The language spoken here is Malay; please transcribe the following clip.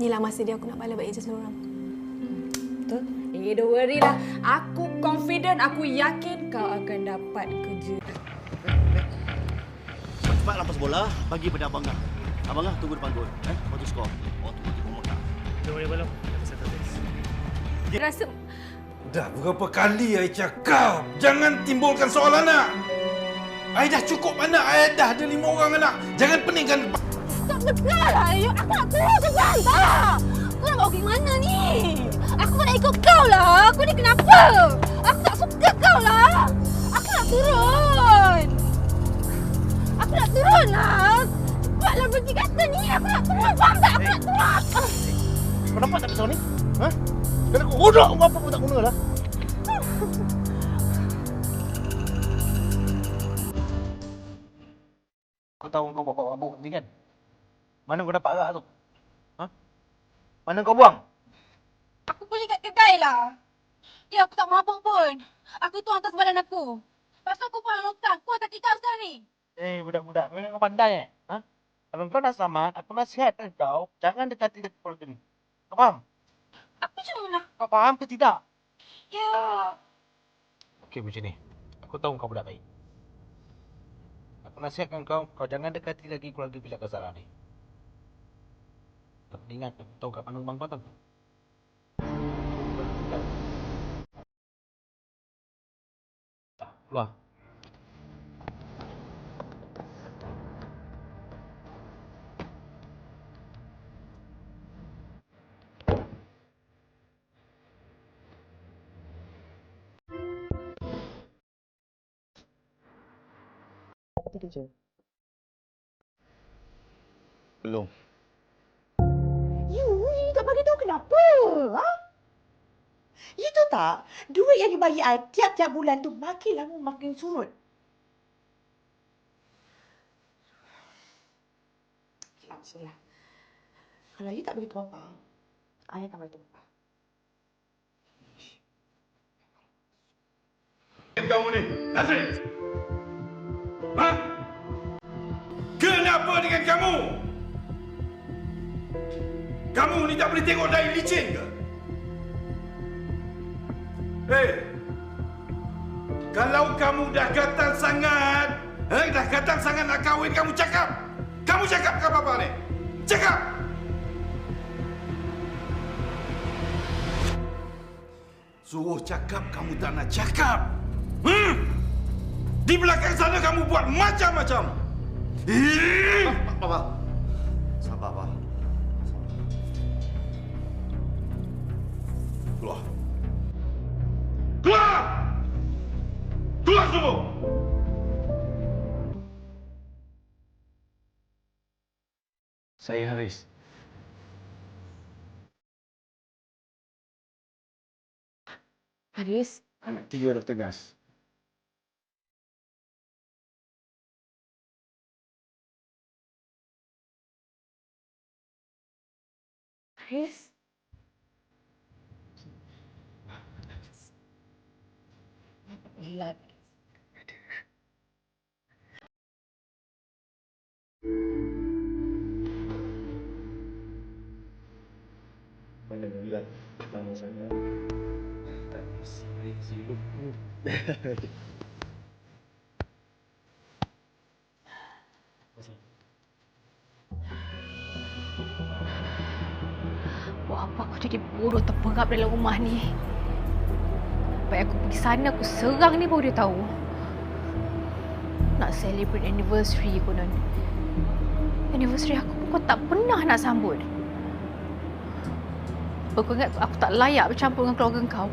Inilah masa dia aku nak balik balik je seluruh orang. Betul? Eh, don't worry lah. Aku confident, aku yakin kau akan dapat kerja. Cepat lampas bola, bagi pada Abang Ngah. Abang Ngah tunggu depan gol. Eh, waktu skor. Mekah. Don't worry about it. Kita settle this. Rasa Dah berapa kali saya cakap Jangan timbulkan soalan nak Saya dah cukup anak Saya dah ada lima orang anak Jangan peningkan Lah. Ayuk. Aku nak keluar sekarang. Tak. Kau nak bawa pergi mana ni? Aku nak ikut kau lah. Aku ni kenapa? Aku tak suka kau lah. Aku nak turun. Aku nak turun lah. Cepatlah pergi kata ni. Aku nak turun. Faham tak? Aku nak turun. Kau nampak tak pisau ni? Ha? Kena aku hodok kau apa pun tak guna lah. Kau tahu kau bawa mabuk ni kan? Mana kau dapat arak tu? Ha? Mana kau buang? Aku pergi kat kedai lah. Ya, aku tak mabuk pun. Aku tu atas badan aku. Pasal aku pun longkang. Kau tak kita sekarang ni. Eh, budak-budak, memang kau pandai eh? Ha? Kalau kau nak selamat, aku nasihatkan kau, jangan dekati dekat keluarga ni. Kau faham? Aku cuma nak... Kau faham ke tidak? Ya. Okey, macam ni. Aku tahu kau budak baik. Aku nasihatkan kau, kau jangan dekati lagi keluarga bila kau salah ni. Ingat, tahu kat mana bang? Tak, Keluar. Belum. Tak bagi tahu kenapa? Ha? Itu tak, duit yang dibagi I tiap-tiap bulan tu makin lama makin surut. Okay, lah. Kalau you tak beritahu apa, I akan beritahu apa. kamu ni Nasrin Ha? Kenapa dengan kamu? Kamu ni tak boleh tengok dari licin ke? Hei Kalau kamu dah gatal sangat eh, Dah gatal sangat nak kahwin Kamu cakap Kamu cakap ke apa-apa ni? Cakap Suruh cakap kamu tak nak cakap Hmm? Di belakang sana kamu buat macam-macam. Ih! Papa. Sabar, Papa. Keluar semua! Saya Haris. Haris, Tiga Dr. Gas. Haris. Gila. Nama saya? Tak sibuk. Buat apa aku jadi bodoh terperap dalam rumah ni? Baik aku pergi sana, aku serang ni baru dia tahu. Nak celebrate anniversary konon. Anniversary aku pun kau tak pernah nak sambut. Kau ingat aku tak layak bercampur dengan keluarga kau?